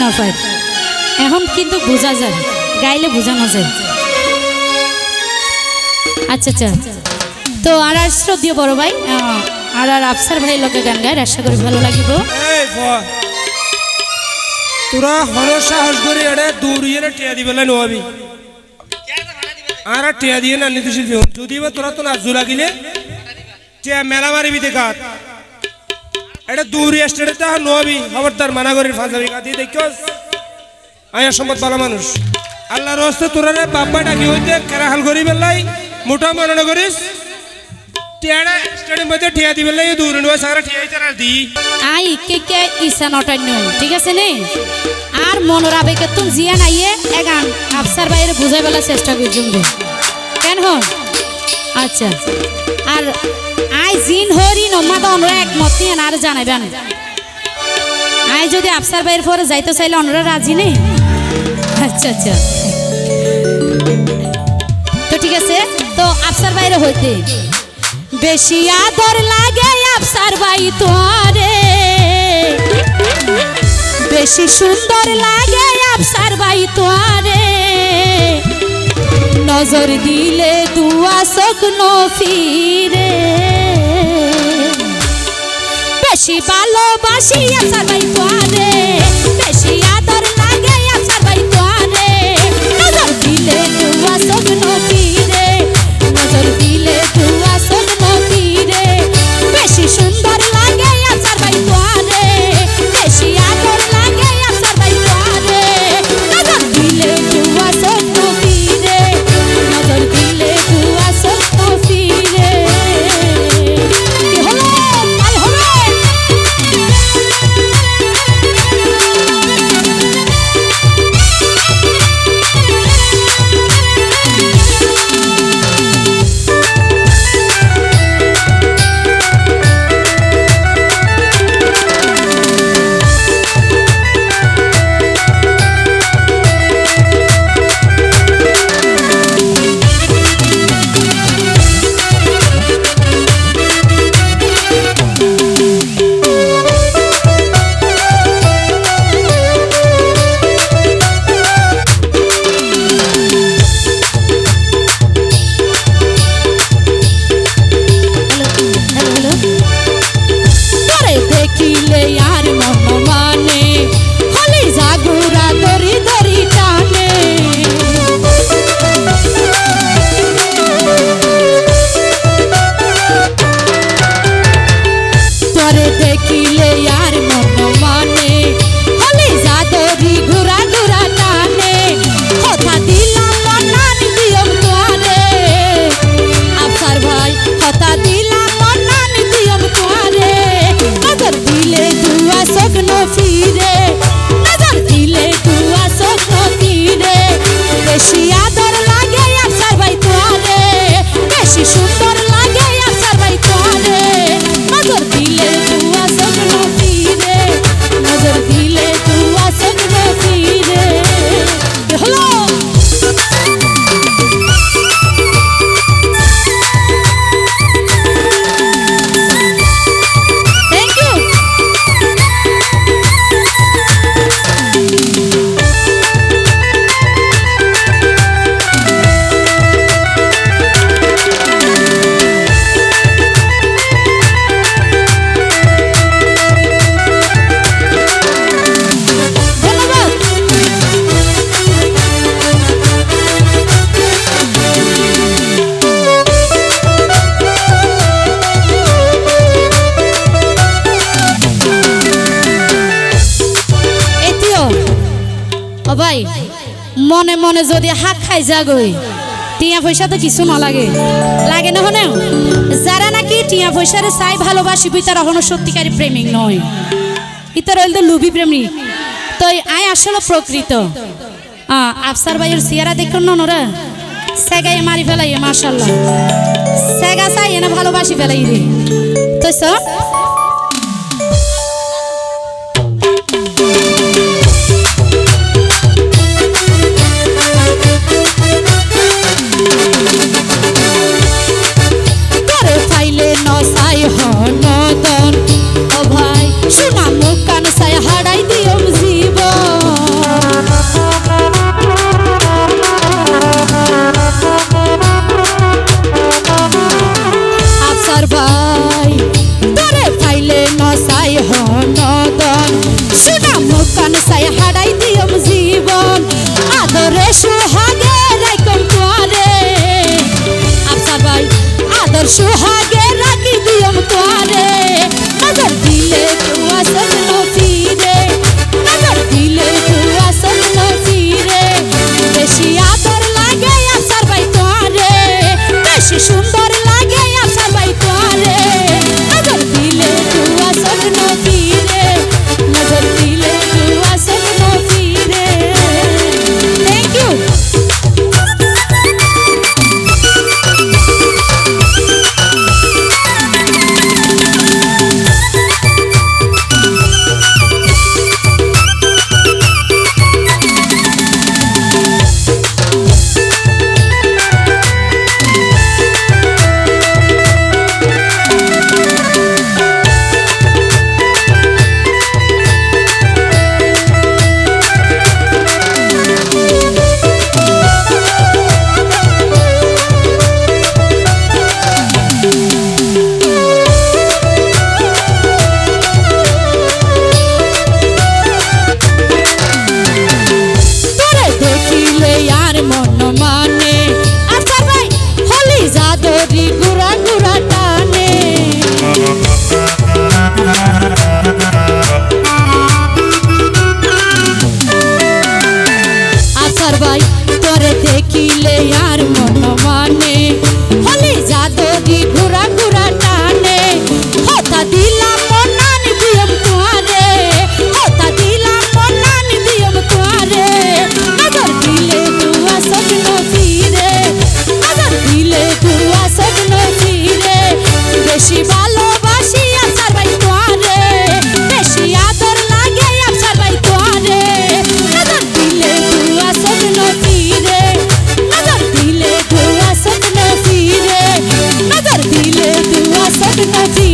না এখন কিন্তু বোঝা যায়, গাইলে বোঝানো যায় আচ্ছা আচ্ছা। তো আর আর শ্রদ্ধীয় বড় ভাই। আর আর আফসার ভাই লোকে গান গায় আশা করি ভালো লাগিব। তোরা হর সাহস করে দূর ইয়ে টিয়া দিবে না নোয়াবি আর টিয়া দিয়ে না নিতে শিল্পী যদি তোরা তো নাচু লাগিলে, টিয়া মেলা মারিবি দেখাত। এটা দূর স্টেটে তা নোয়াবি খবরদার মানা করি ফাঁসাবি গাতি দেখিস আয়া সম্পদ ভালো মানুষ। আল্লাহর হস্তে তোরা রে বাপ্পা ডাকি হইতে কেরাহাল করি বেলাই মোটা মনে করিস? স্টেডিয়াম টিয়া চারা দি। আই, কে কে ইসা নটাই ঠিক আছে নে? আর জিয়া নাইয়ে বাইরে বুঝাই চেষ্টা কেন আচ্ছা। আর আই জিন হরি নম্মা তো অনরা একমত নিয়ে আর জানাবেন আই যদি আফসার বাইরে পরে যাইতে চাইলে অনরা রাজি নেই? আচ্ছা আচ্ছা। তো ঠিক আছে, তো আফসার বাইরে হইতে। বেশি আদর লাগে আফসার বাই তোরে বেশি সুন্দর লাগে আফসার বাই তোরে নজর দিলে দুয়া স্বপ্ন ফিরে বেশি ভালোবাসি আফসার বাই ভাই, মনে মনে যদি হাত খাই যাগই টিয়া পয়সা তো কিছু না লাগে লাগে না হনে যারা নাকি টিয়া পয়সারে চাই ভালোবাসিবি তারা হনো সত্যিকারী প্রেমিক নয়। ইতার হইল তো লুবি প্রেমিক। তো আয় আসলে প্রকৃত। আফসার ভাইয়ের সিয়ারা দেখুন না ওরা সেগাই মারি ফেলাই মার্শাল্লাহ সেগা চাই এনে ভালোবাসি ফেলাই রে তো Nothing I do.